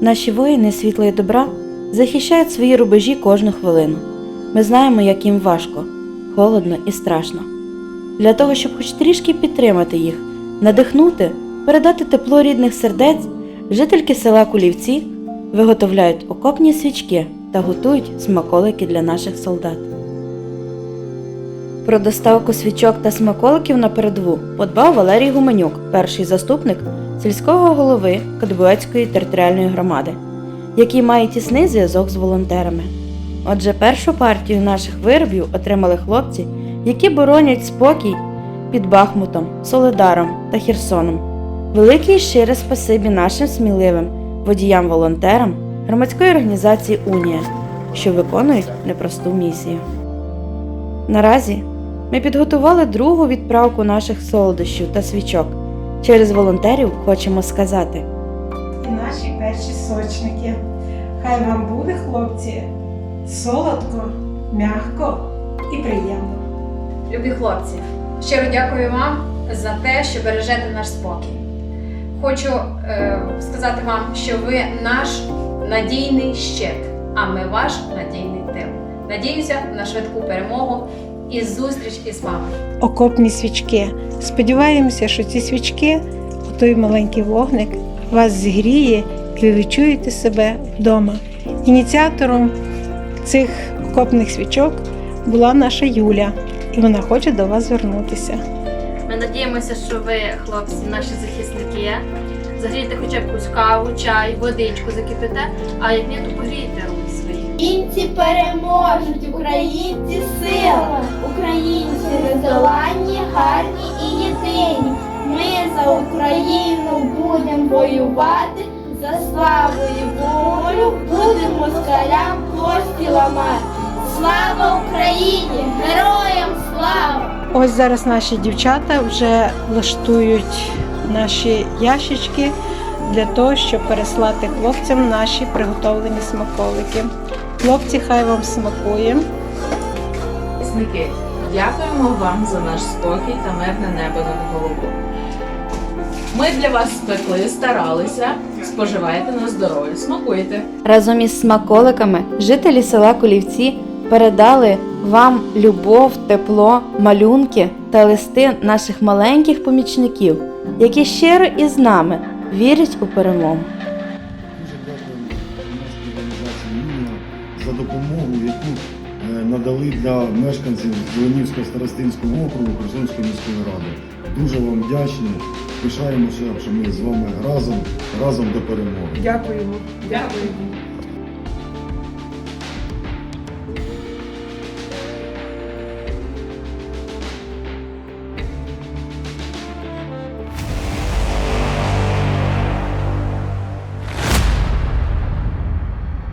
Наші воїни світла і добра захищають свої рубежі кожну хвилину. Ми знаємо, як їм важко, холодно і страшно. Для того, щоб хоч трішки підтримати їх, надихнути, передати тепло рідних сердець, жительки села Кулівці виготовляють окопні свічки та готують смаколики для наших солдат. Про доставку свічок та смаколиків на передову подбав Валерій Гуменюк, перший заступник сільського голови Кадбуецької територіальної громади, який має тісний зв'язок з волонтерами. Отже, першу партію наших виробів отримали хлопці, які боронять спокій під Бахмутом, Солидаром та Херсоном. Велике і щире спасибі нашим сміливим водіям-волонтерам громадської організації Унія, що виконують непросту місію. Наразі ми підготували другу відправку наших солодощів та свічок. Через волонтерів хочемо сказати. і наші перші сочники. Хай вам буде, хлопці, солодко, м'яко і приємно. Любі хлопці, щиро дякую вам за те, що бережете наш спокій. Хочу е, сказати вам, що ви наш надійний щит, а ми ваш надійний тил. Надіюся на швидку перемогу і зустріч із вами. Окопні свічки. Сподіваємося, що ці свічки, той маленький вогник, вас зігріє і ви відчуєте себе вдома. Ініціатором цих окопних свічок була наша Юля, і вона хоче до вас звернутися. Ми надіємося, що ви, хлопці, наші захисники, загрієте хоча б каву, чай, водичку закипите, а як ні, то погрійте руки свої. Українці переможуть, українці сила, українці нездоланні, гарні і єдині. Ми за Україну будемо воювати, за славу і волю будемо москалям кості ламати. Слава Україні! Героям слава! Ось зараз наші дівчата вже влаштують наші ящички для того, щоб переслати хлопцям наші приготовлені смаколики. Хлопці, хай вам смакує. Захисники, дякуємо вам за наш спокій та мирне небо над головою. Ми для вас спекли, старалися. Споживайте на здоров'я, смакуйте. Разом із смаколиками жителі села Кулівці передали вам любов, тепло, малюнки та листи наших маленьких помічників, які щиро із нами вірять у перемогу. Дуже «Юніон» за допомогу, яку е, надали для мешканців Зеленівського старостинського округу Херсонської міської ради. Дуже вам вдячні. Пишаємося, що ми з вами разом, разом до перемоги. Дякуємо. Дякуємо.